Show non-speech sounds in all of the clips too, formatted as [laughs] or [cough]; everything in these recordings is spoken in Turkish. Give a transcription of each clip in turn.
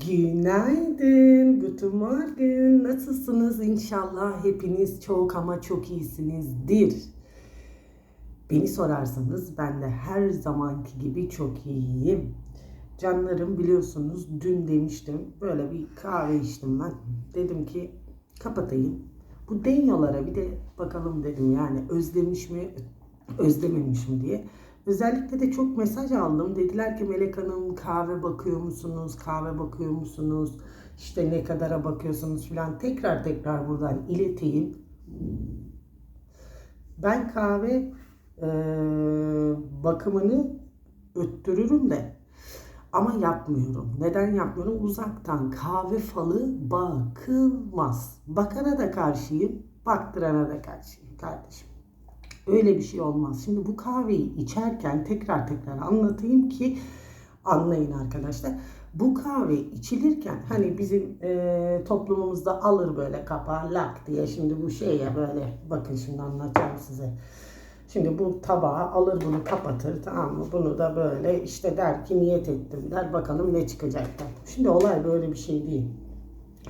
Günaydın, guten morgen. Nasılsınız? İnşallah hepiniz çok ama çok iyisinizdir. Beni sorarsanız ben de her zamanki gibi çok iyiyim. Canlarım biliyorsunuz dün demiştim böyle bir kahve içtim ben. Dedim ki kapatayım. Bu denyolara bir de bakalım dedim yani özlemiş mi özlememiş mi diye. Özellikle de çok mesaj aldım. Dediler ki Melek Hanım kahve bakıyor musunuz? Kahve bakıyor musunuz? İşte ne kadara bakıyorsunuz filan. Tekrar tekrar buradan ileteyim. Ben kahve e, bakımını öttürürüm de ama yapmıyorum. Neden yapmıyorum? Uzaktan kahve falı bakılmaz. Bakana da karşıyım, baktırana da karşıyım kardeşim. Öyle bir şey olmaz. Şimdi bu kahveyi içerken tekrar tekrar anlatayım ki anlayın arkadaşlar. Bu kahve içilirken hani bizim e, toplumumuzda alır böyle kapağı lak diye şimdi bu şey ya böyle bakın şimdi anlatacağım size. Şimdi bu tabağı alır bunu kapatır tamam mı? Bunu da böyle işte der ki niyet ettim der bakalım ne çıkacak der. Şimdi olay böyle bir şey değil.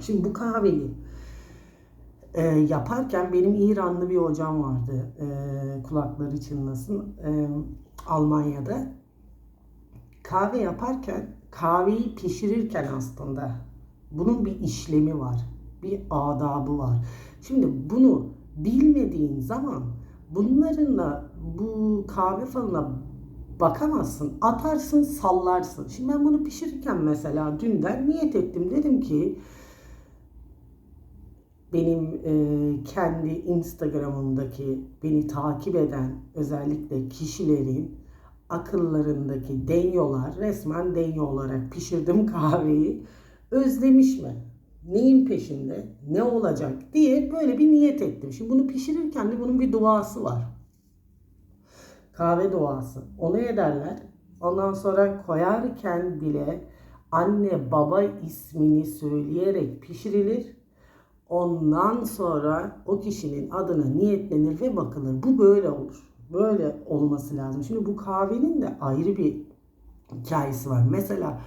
Şimdi bu kahveyi e, yaparken benim İranlı bir hocam vardı. E, kulakları çınlasın. E, Almanya'da. Kahve yaparken kahveyi pişirirken aslında bunun bir işlemi var. Bir adabı var. Şimdi bunu bilmediğin zaman bunlarınla bu kahve falına bakamazsın. Atarsın, sallarsın. Şimdi ben bunu pişirirken mesela dünden niyet ettim. Dedim ki benim e, kendi Instagram'ımdaki beni takip eden özellikle kişilerin akıllarındaki denyolar resmen denyo olarak pişirdim [laughs] kahveyi. Özlemiş mi? Neyin peşinde? Ne olacak diye böyle bir niyet ettim. Şimdi bunu pişirirken de bunun bir duası var. Kahve duası. Onu ederler. Ondan sonra koyarken bile anne baba ismini söyleyerek pişirilir. Ondan sonra o kişinin adına niyetlenir ve bakılır. Bu böyle olur. Böyle olması lazım. Şimdi bu kahvenin de ayrı bir hikayesi var. Mesela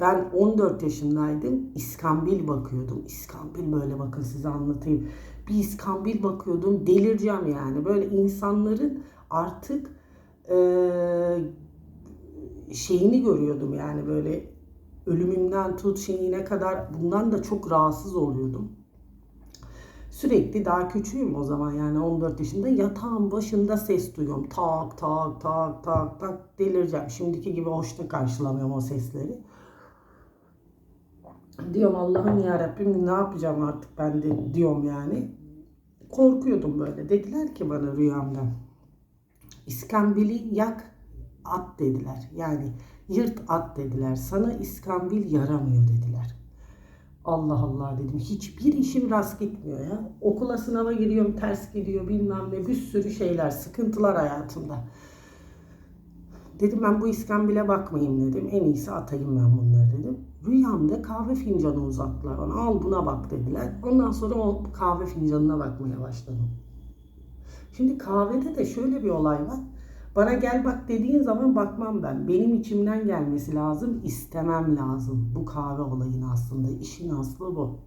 ben 14 yaşındaydım. İskambil bakıyordum. İskambil böyle bakın size anlatayım. Bir iskambil bakıyordum. Delireceğim yani. Böyle insanların artık e, şeyini görüyordum yani böyle ölümümden tut şeyine kadar bundan da çok rahatsız oluyordum. Sürekli daha küçüğüm o zaman yani 14 yaşında yatağın başında ses duyuyorum. Tak tak tak tak tak delireceğim. Şimdiki gibi hoşta karşılamıyorum o sesleri. Diyorum Allah'ım ya Rabbim ne yapacağım artık ben de diyorum yani. Korkuyordum böyle. Dediler ki bana rüyamda. İskambili yak at dediler. Yani yırt at dediler. Sana iskambil yaramıyor dediler. Allah Allah dedim. Hiçbir işim rast gitmiyor ya. Okula sınava giriyorum ters gidiyor bilmem ne bir sürü şeyler sıkıntılar hayatımda. Dedim ben bu iskambile bakmayayım dedim. En iyisi atayım ben bunları dedim. Rüyamda kahve fincanı uzattılar bana. Al buna bak dediler. Ondan sonra o kahve fincanına bakmaya başladım. Şimdi kahvede de şöyle bir olay var. Bana gel bak dediğin zaman bakmam ben. Benim içimden gelmesi lazım, istemem lazım. Bu kahve olayın aslında. işin aslı bu.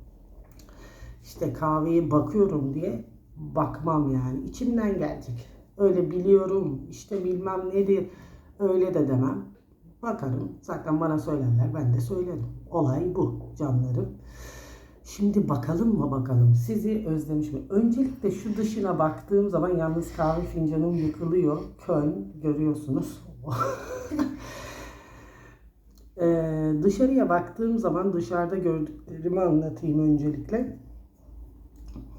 İşte kahveye bakıyorum diye bakmam yani. İçimden gelecek. Öyle biliyorum, işte bilmem nedir. Öyle de demem. Bakarım. Zaten bana söylerler, ben de söylerim. Olay bu canlarım. Şimdi bakalım mı bakalım sizi özlemiş mi? Öncelikle şu dışına baktığım zaman yalnız kahve fincanım yıkılıyor. Köln görüyorsunuz. [laughs] ee, dışarıya baktığım zaman dışarıda gördüklerimi anlatayım öncelikle.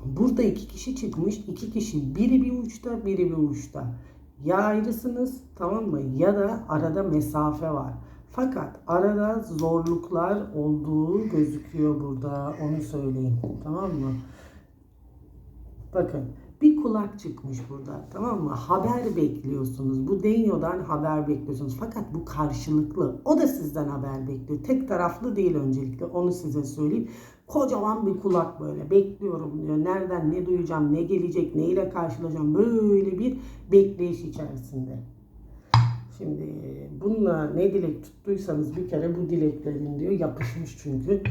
Burada iki kişi çıkmış. iki kişi biri bir uçta biri bir uçta. Ya ayrısınız tamam mı? Ya da arada mesafe var. Fakat arada zorluklar olduğu gözüküyor burada. Onu söyleyeyim. Tamam mı? Bakın bir kulak çıkmış burada. Tamam mı? Haber bekliyorsunuz. Bu Denyo'dan haber bekliyorsunuz. Fakat bu karşılıklı. O da sizden haber bekliyor. Tek taraflı değil öncelikle. Onu size söyleyeyim. Kocaman bir kulak böyle. Bekliyorum diyor. Nereden ne duyacağım, ne gelecek, neyle karşılaşacağım. Böyle bir bekleyiş içerisinde. Şimdi bununla ne dilek tuttuysanız bir kere bu dileklerin diyor yapışmış çünkü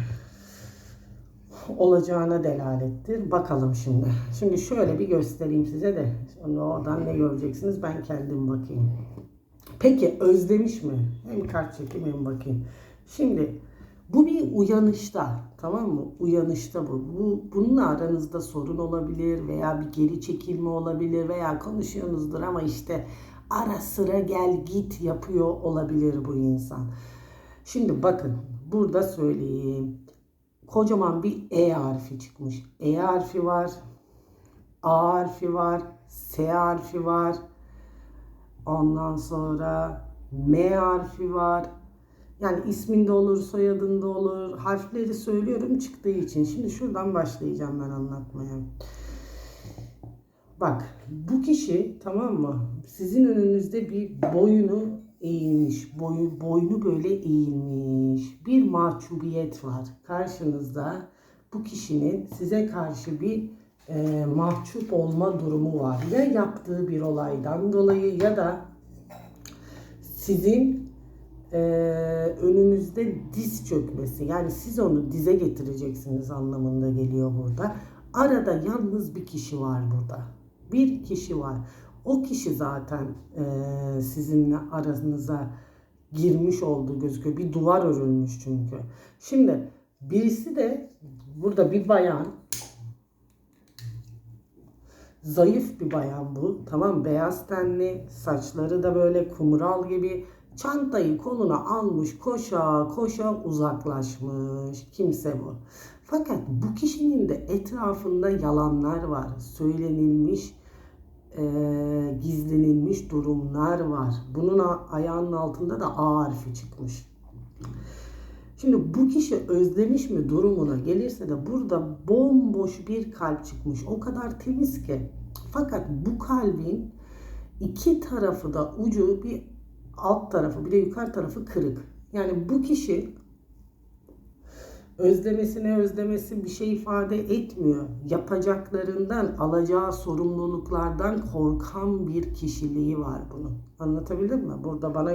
olacağına delalettir. Bakalım şimdi. Şimdi şöyle bir göstereyim size de. Sonra oradan ne göreceksiniz ben kendim bakayım. Peki özlemiş mi? Hem kart çekeyim hem bakayım. Şimdi bu bir uyanışta tamam mı? Uyanışta bu. bu. Bununla aranızda sorun olabilir veya bir geri çekilme olabilir veya konuşuyorsunuzdur ama işte ara sıra gel git yapıyor olabilir bu insan. Şimdi bakın burada söyleyeyim. Kocaman bir E harfi çıkmış. E harfi var. A harfi var. S harfi var. Ondan sonra M harfi var. Yani isminde olur, soyadında olur. Harfleri söylüyorum çıktığı için. Şimdi şuradan başlayacağım ben anlatmaya. Bak bu kişi tamam mı? Sizin önünüzde bir boyunu eğilmiş. Boyu, boynu böyle eğilmiş. Bir mahcubiyet var. Karşınızda bu kişinin size karşı bir e, mahcup olma durumu var. Ya yaptığı bir olaydan dolayı ya da sizin e, önünüzde diz çökmesi. Yani siz onu dize getireceksiniz anlamında geliyor burada. Arada yalnız bir kişi var burada. Bir kişi var. O kişi zaten e, sizinle aranıza girmiş olduğu gözüküyor. Bir duvar örülmüş çünkü. Şimdi birisi de burada bir bayan zayıf bir bayan bu. Tamam beyaz tenli, saçları da böyle kumral gibi. Çantayı koluna almış, koşa koşa uzaklaşmış. Kimse bu. Fakat bu kişinin de etrafında yalanlar var. Söylenilmiş, e, gizlenilmiş durumlar var. Bunun ayağının altında da A harfi çıkmış. Şimdi bu kişi özlemiş mi durumuna gelirse de burada bomboş bir kalp çıkmış. O kadar temiz ki. Fakat bu kalbin iki tarafı da ucu bir alt tarafı bir de yukarı tarafı kırık. Yani bu kişi özlemesine özlemesi bir şey ifade etmiyor. Yapacaklarından, alacağı sorumluluklardan korkan bir kişiliği var bunun. Anlatabildim mi? Burada bana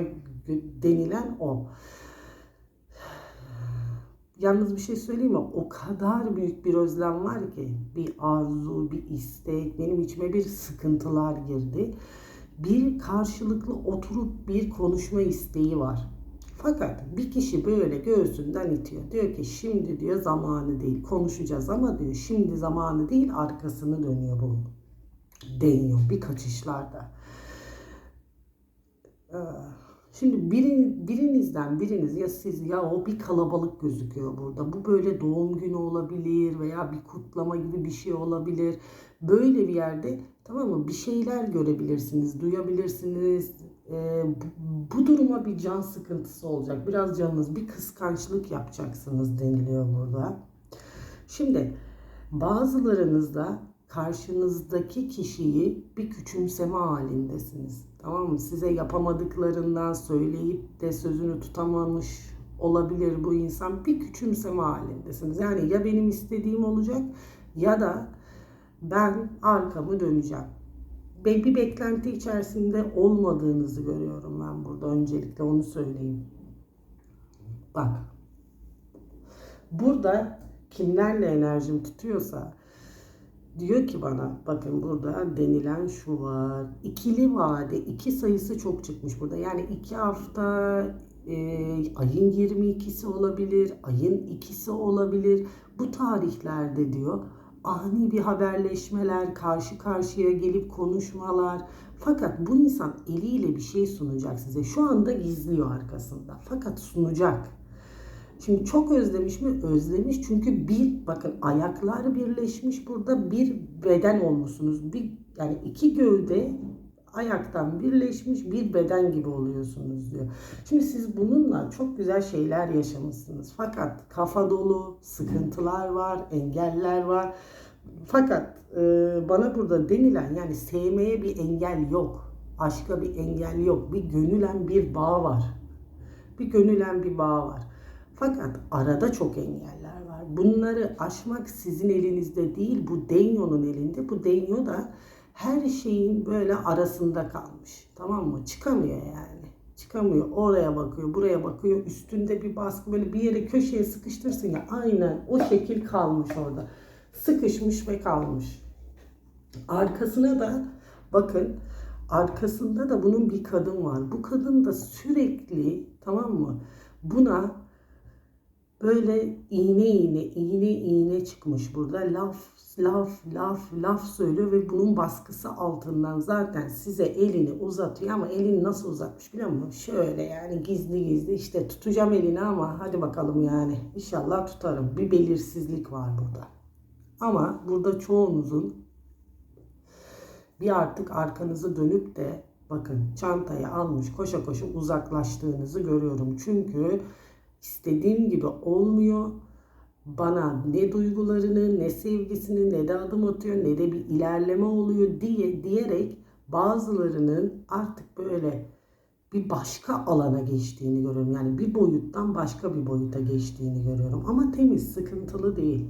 denilen o. Yalnız bir şey söyleyeyim mi? O kadar büyük bir özlem var ki bir arzu, bir istek, benim içime bir sıkıntılar girdi. Bir karşılıklı oturup bir konuşma isteği var. Fakat bir kişi böyle göğsünden itiyor. Diyor ki şimdi diyor zamanı değil konuşacağız ama diyor şimdi zamanı değil arkasını dönüyor bu. Deniyor bir kaçışlarda. Ee, Şimdi birin, birinizden biriniz ya siz ya o bir kalabalık gözüküyor burada. Bu böyle doğum günü olabilir veya bir kutlama gibi bir şey olabilir. Böyle bir yerde tamam mı bir şeyler görebilirsiniz, duyabilirsiniz. Bu, bu duruma bir can sıkıntısı olacak. Biraz canınız bir kıskançlık yapacaksınız deniliyor burada. Şimdi bazılarınızda karşınızdaki kişiyi bir küçümseme halindesiniz. Tamam mı? Size yapamadıklarından söyleyip de sözünü tutamamış olabilir bu insan. Bir küçümseme halindesiniz. Yani ya benim istediğim olacak ya da ben arkamı döneceğim. Bir beklenti içerisinde olmadığınızı görüyorum ben burada. Öncelikle onu söyleyeyim. Bak. Burada kimlerle enerjim tutuyorsa Diyor ki bana bakın burada denilen şu var. İkili vade iki sayısı çok çıkmış burada. Yani iki hafta e, ayın 22'si olabilir, ayın ikisi olabilir. Bu tarihlerde diyor ani bir haberleşmeler, karşı karşıya gelip konuşmalar. Fakat bu insan eliyle bir şey sunacak size. Şu anda gizliyor arkasında. Fakat sunacak. Şimdi çok özlemiş mi? Özlemiş. Çünkü bir bakın ayaklar birleşmiş burada bir beden olmuşsunuz. Bir yani iki gövde ayaktan birleşmiş bir beden gibi oluyorsunuz diyor. Şimdi siz bununla çok güzel şeyler yaşamışsınız. Fakat kafa dolu, sıkıntılar var, engeller var. Fakat e, bana burada denilen yani sevmeye bir engel yok. Aşka bir engel yok. Bir gönülen bir bağ var. Bir gönülen bir bağ var. Fakat arada çok engeller var. Bunları aşmak sizin elinizde değil, bu Denyo'nun elinde. Bu Denyo da her şeyin böyle arasında kalmış. Tamam mı? Çıkamıyor yani. Çıkamıyor. Oraya bakıyor, buraya bakıyor. Üstünde bir baskı böyle bir yere köşeye sıkıştırsın ya. Aynen o şekil kalmış orada. Sıkışmış ve kalmış. Arkasına da bakın arkasında da bunun bir kadın var. Bu kadın da sürekli tamam mı? Buna böyle iğne iğne iğne iğne çıkmış burada. Laf laf laf laf söylüyor ve bunun baskısı altından zaten size elini uzatıyor ama elini nasıl uzatmış biliyor musun? Şöyle yani gizli gizli işte tutacağım elini ama hadi bakalım yani inşallah tutarım. Bir belirsizlik var burada. Ama burada çoğunuzun bir artık arkanızı dönüp de bakın çantayı almış koşa koşa uzaklaştığınızı görüyorum. Çünkü istediğim gibi olmuyor. Bana ne duygularını, ne sevgisini, ne de adım atıyor, ne de bir ilerleme oluyor diye diyerek bazılarının artık böyle bir başka alana geçtiğini görüyorum. Yani bir boyuttan başka bir boyuta geçtiğini görüyorum. Ama temiz, sıkıntılı değil.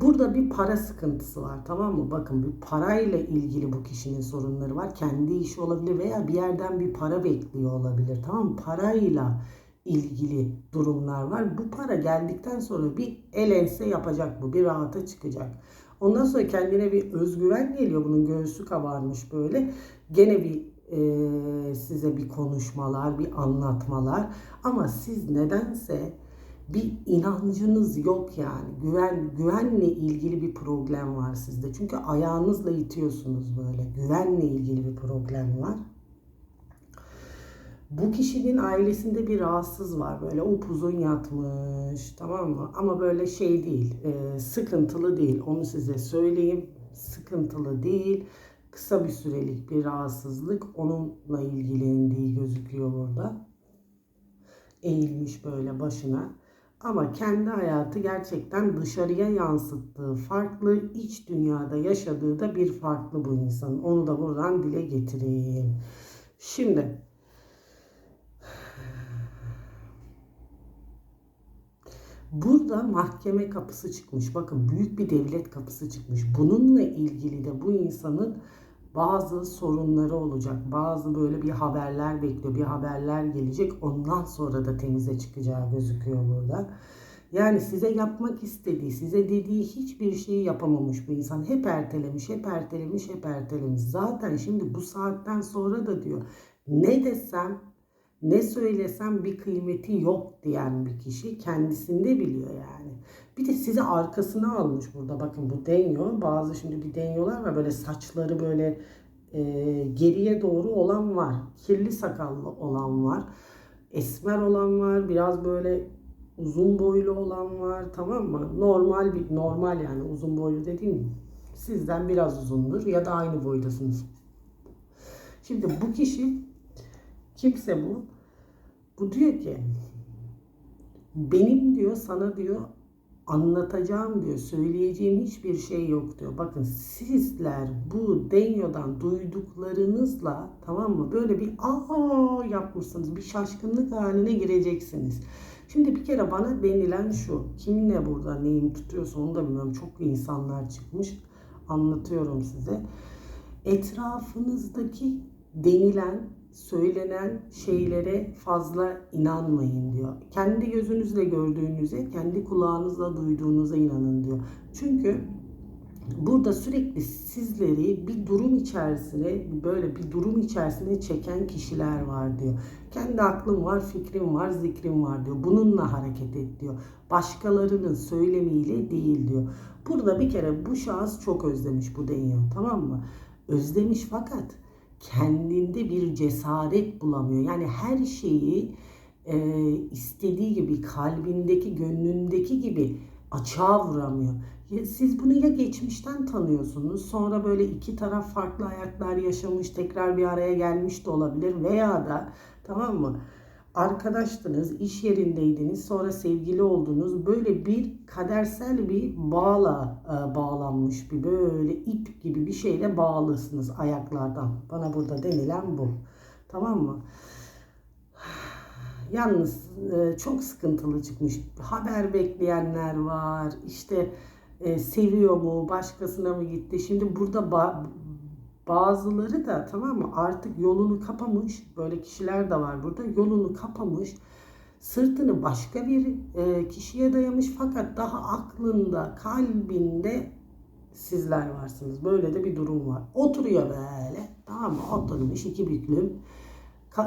Burada bir para sıkıntısı var tamam mı? Bakın bir parayla ilgili bu kişinin sorunları var. Kendi işi olabilir veya bir yerden bir para bekliyor olabilir tamam mı? Parayla ilgili durumlar var. Bu para geldikten sonra bir el ense yapacak bu. Bir rahata çıkacak. Ondan sonra kendine bir özgüven geliyor. Bunun göğsü kabarmış böyle. Gene bir e, size bir konuşmalar, bir anlatmalar. Ama siz nedense bir inancınız yok yani. Güven güvenle ilgili bir problem var sizde. Çünkü ayağınızla itiyorsunuz böyle. Güvenle ilgili bir problem var. Bu kişinin ailesinde bir rahatsız var. Böyle upuzun yatmış tamam mı? Ama böyle şey değil, e, sıkıntılı değil. Onu size söyleyeyim. Sıkıntılı değil. Kısa bir sürelik bir rahatsızlık. Onunla ilgilendiği gözüküyor burada. Eğilmiş böyle başına. Ama kendi hayatı gerçekten dışarıya yansıttığı farklı, iç dünyada yaşadığı da bir farklı bu insanın. Onu da buradan dile getireyim. Şimdi Burada mahkeme kapısı çıkmış. Bakın büyük bir devlet kapısı çıkmış. Bununla ilgili de bu insanın bazı sorunları olacak. Bazı böyle bir haberler bekliyor. Bir haberler gelecek. Ondan sonra da temize çıkacağı gözüküyor burada. Yani size yapmak istediği, size dediği hiçbir şeyi yapamamış bu insan. Hep ertelemiş, hep ertelemiş, hep ertelemiş. Zaten şimdi bu saatten sonra da diyor ne desem ne söylesem bir kıymeti yok diyen bir kişi kendisinde biliyor yani. Bir de sizi arkasına almış burada. Bakın bu denyo. Bazı şimdi bir denyolar var böyle saçları böyle e, geriye doğru olan var. Kirli sakallı olan var. Esmer olan var. Biraz böyle uzun boylu olan var. Tamam mı? Normal bir normal yani uzun boylu dediğim sizden biraz uzundur ya da aynı boydasınız. Şimdi bu kişi kimse bu bu diyor ki benim diyor sana diyor anlatacağım diyor söyleyeceğim hiçbir şey yok diyor. Bakın sizler bu Denyo'dan duyduklarınızla tamam mı böyle bir aa yapmışsınız bir şaşkınlık haline gireceksiniz. Şimdi bir kere bana denilen şu kimle burada neyim tutuyorsa onu da bilmiyorum çok insanlar çıkmış anlatıyorum size. Etrafınızdaki denilen söylenen şeylere fazla inanmayın diyor. Kendi gözünüzle gördüğünüze, kendi kulağınızla duyduğunuza inanın diyor. Çünkü burada sürekli sizleri bir durum içerisine böyle bir durum içerisine çeken kişiler var diyor. Kendi aklım var, fikrim var, zikrim var diyor. Bununla hareket et diyor. Başkalarının söylemiyle değil diyor. Burada bir kere bu şahıs çok özlemiş bu deniyor tamam mı? Özlemiş fakat kendinde bir cesaret bulamıyor. Yani her şeyi e, istediği gibi kalbindeki, gönlündeki gibi açığa vuramıyor. Siz bunu ya geçmişten tanıyorsunuz, sonra böyle iki taraf farklı hayatlar yaşamış, tekrar bir araya gelmiş de olabilir veya da tamam mı? Arkadaştınız, iş yerindeydiniz, sonra sevgili oldunuz. Böyle bir kadersel bir bağla e, bağlanmış bir böyle ip gibi bir şeyle bağlısınız ayaklardan. Bana burada denilen bu. Tamam mı? [sighs] Yalnız e, çok sıkıntılı çıkmış. Haber bekleyenler var. İşte e, seviyor mu, başkasına mı gitti? Şimdi burada Bazıları da tamam mı artık yolunu kapamış. Böyle kişiler de var burada. Yolunu kapamış. Sırtını başka bir e, kişiye dayamış fakat daha aklında, kalbinde sizler varsınız. Böyle de bir durum var. Oturuyor böyle. Tamam mı? Oturmuş iki büklüm.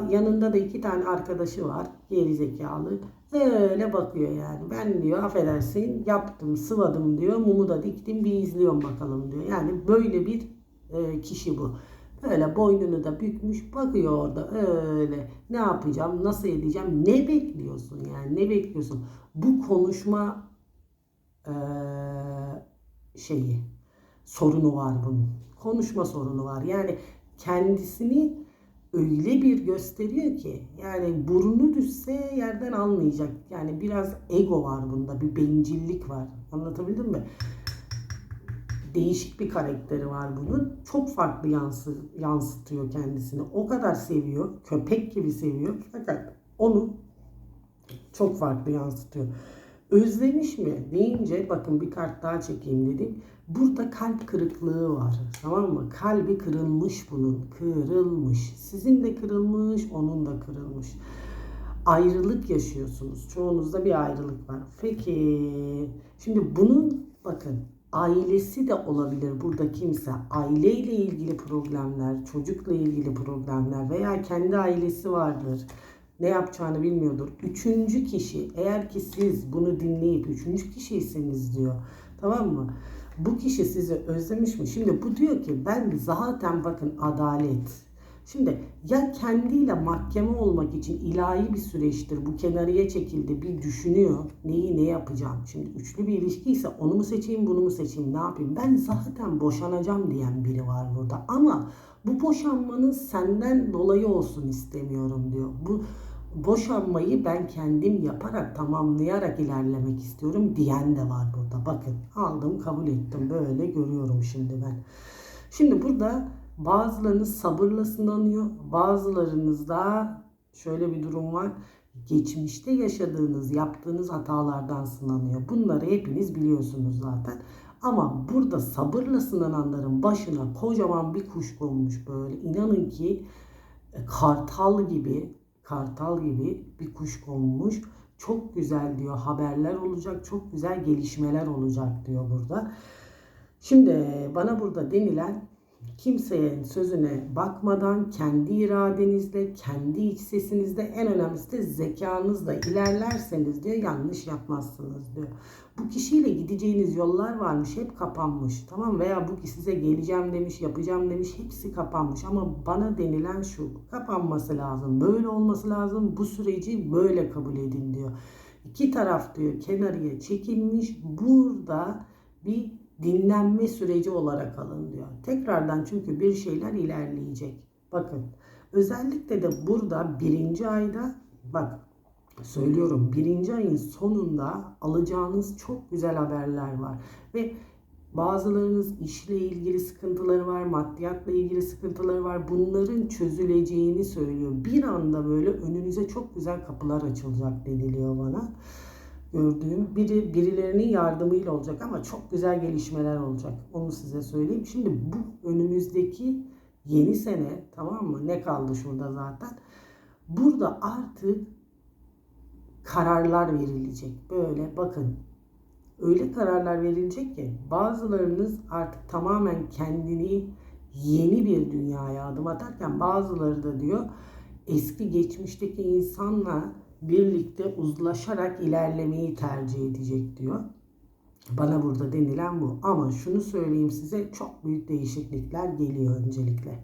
Yanında da iki tane arkadaşı var. Geri. Öyle bakıyor yani. Ben diyor affedersin yaptım, sıvadım diyor. Mumu da diktim bir izliyorum bakalım diyor. Yani böyle bir e, kişi bu. Böyle boynunu da bükmüş bakıyor orada. Öyle. Ne yapacağım nasıl edeceğim ne bekliyorsun yani ne bekliyorsun? Bu konuşma e, şeyi sorunu var bunun. Konuşma sorunu var. Yani kendisini öyle bir gösteriyor ki yani burnu düşse yerden almayacak. Yani biraz ego var bunda bir bencillik var. Anlatabildim mi? Değişik bir karakteri var bunun. Çok farklı yansı, yansıtıyor kendisini. O kadar seviyor. Köpek gibi seviyor. Fakat onu çok farklı yansıtıyor. Özlemiş mi deyince bakın bir kart daha çekeyim dedim. Burada kalp kırıklığı var. Tamam mı? Kalbi kırılmış bunun. Kırılmış. Sizin de kırılmış, onun da kırılmış. Ayrılık yaşıyorsunuz. Çoğunuzda bir ayrılık var. Peki. Şimdi bunun bakın ailesi de olabilir burada kimse. Aileyle ilgili problemler, çocukla ilgili problemler veya kendi ailesi vardır. Ne yapacağını bilmiyordur. Üçüncü kişi eğer ki siz bunu dinleyip üçüncü kişiyseniz diyor. Tamam mı? Bu kişi sizi özlemiş mi? Şimdi bu diyor ki ben zaten bakın adalet. Şimdi ya kendiyle mahkeme olmak için ilahi bir süreçtir. Bu kenarıya çekildi. Bir düşünüyor. Neyi ne yapacağım? Şimdi üçlü bir ilişki ise onu mu seçeyim bunu mu seçeyim ne yapayım? Ben zaten boşanacağım diyen biri var burada. Ama bu boşanmanın senden dolayı olsun istemiyorum diyor. Bu boşanmayı ben kendim yaparak tamamlayarak ilerlemek istiyorum diyen de var burada. Bakın aldım kabul ettim böyle görüyorum şimdi ben. Şimdi burada bazılarınız sabırla sınanıyor. Bazılarınızda şöyle bir durum var. Geçmişte yaşadığınız, yaptığınız hatalardan sınanıyor. Bunları hepiniz biliyorsunuz zaten. Ama burada sabırla sınananların başına kocaman bir kuş konmuş böyle. İnanın ki e, kartal gibi, kartal gibi bir kuş konmuş. Çok güzel diyor haberler olacak, çok güzel gelişmeler olacak diyor burada. Şimdi bana burada denilen kimsenin sözüne bakmadan kendi iradenizle, kendi iç sesinizle en önemlisi de zekanızla ilerlerseniz diyor yanlış yapmazsınız diyor. Bu kişiyle gideceğiniz yollar varmış hep kapanmış tamam veya bu size geleceğim demiş yapacağım demiş hepsi kapanmış ama bana denilen şu kapanması lazım böyle olması lazım bu süreci böyle kabul edin diyor. İki taraf diyor kenarıya çekilmiş burada bir dinlenme süreci olarak alın diyor. Tekrardan çünkü bir şeyler ilerleyecek. Bakın özellikle de burada birinci ayda bak söylüyorum birinci ayın sonunda alacağınız çok güzel haberler var. Ve bazılarınız işle ilgili sıkıntıları var, maddiyatla ilgili sıkıntıları var. Bunların çözüleceğini söylüyor. Bir anda böyle önünüze çok güzel kapılar açılacak deniliyor bana gördüğüm biri birilerinin yardımıyla olacak ama çok güzel gelişmeler olacak. Onu size söyleyeyim. Şimdi bu önümüzdeki yeni sene tamam mı? Ne kaldı şurada zaten? Burada artık kararlar verilecek. Böyle bakın öyle kararlar verilecek ki bazılarınız artık tamamen kendini yeni bir dünyaya adım atarken bazıları da diyor eski geçmişteki insanla birlikte uzlaşarak ilerlemeyi tercih edecek diyor. Bana burada denilen bu. Ama şunu söyleyeyim size çok büyük değişiklikler geliyor öncelikle.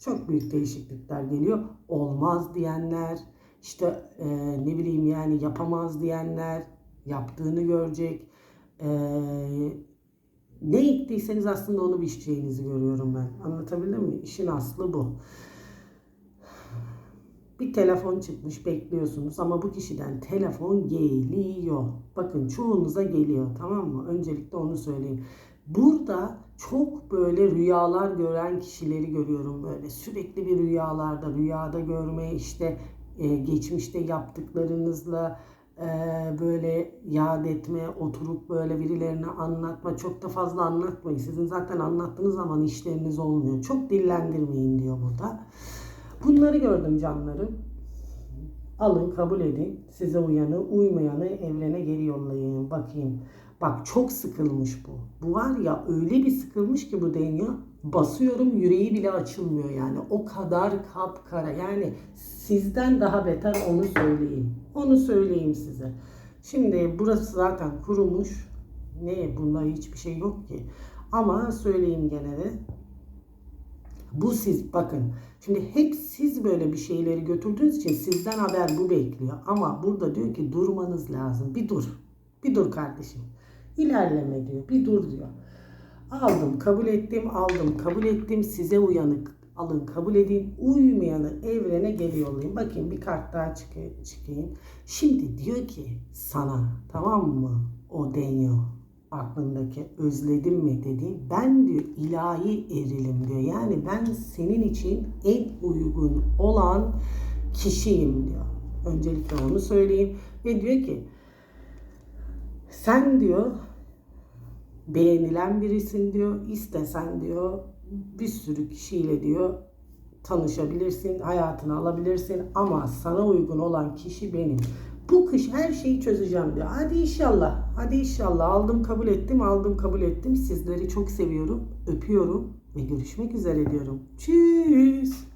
Çok büyük değişiklikler geliyor. Olmaz diyenler, işte e, ne bileyim yani yapamaz diyenler yaptığını görecek. E, ne ektiyseniz aslında onu biçeceğinizi görüyorum ben. Anlatabildim mi? İşin aslı bu bir telefon çıkmış bekliyorsunuz ama bu kişiden telefon geliyor. Bakın çoğunuza geliyor tamam mı? Öncelikle onu söyleyeyim. Burada çok böyle rüyalar gören kişileri görüyorum böyle sürekli bir rüyalarda rüyada görme işte e, geçmişte yaptıklarınızla e, böyle yad etme, oturup böyle birilerine anlatma. Çok da fazla anlatmayın. Sizin zaten anlattığınız zaman işleriniz olmuyor. Çok dillendirmeyin diyor burada. Bunları gördüm canlarım. Alın kabul edin. Size uyanı, uymayanı evrene geri yollayın. Bakayım. Bak çok sıkılmış bu. Bu var ya öyle bir sıkılmış ki bu deniyor. Basıyorum yüreği bile açılmıyor yani. O kadar kapkara. Yani sizden daha beter onu söyleyeyim. Onu söyleyeyim size. Şimdi burası zaten kurumuş. Ne bunda hiçbir şey yok ki. Ama söyleyeyim gene de. Bu siz bakın. Şimdi hep siz böyle bir şeyleri götürdüğünüz için sizden haber bu bekliyor. Ama burada diyor ki durmanız lazım. Bir dur. Bir dur kardeşim. İlerleme diyor. Bir dur diyor. Aldım, kabul ettim, aldım, kabul ettim. Size uyanık alın, kabul edin. Uymayanı evrene geri yollayın. Bakayım bir kart daha çık- çıkayım. Şimdi diyor ki sana tamam mı o deniyor aklındaki özledim mi dedi. Ben diyor ilahi erilim diyor. Yani ben senin için en uygun olan kişiyim diyor. Öncelikle onu söyleyeyim. Ve diyor ki sen diyor beğenilen birisin diyor. İstesen diyor bir sürü kişiyle diyor tanışabilirsin, hayatını alabilirsin ama sana uygun olan kişi benim. Bu kış her şeyi çözeceğim diyor. Hadi inşallah. Hadi inşallah. Aldım kabul ettim. Aldım kabul ettim. Sizleri çok seviyorum. Öpüyorum ve görüşmek üzere diyorum. Tschüss.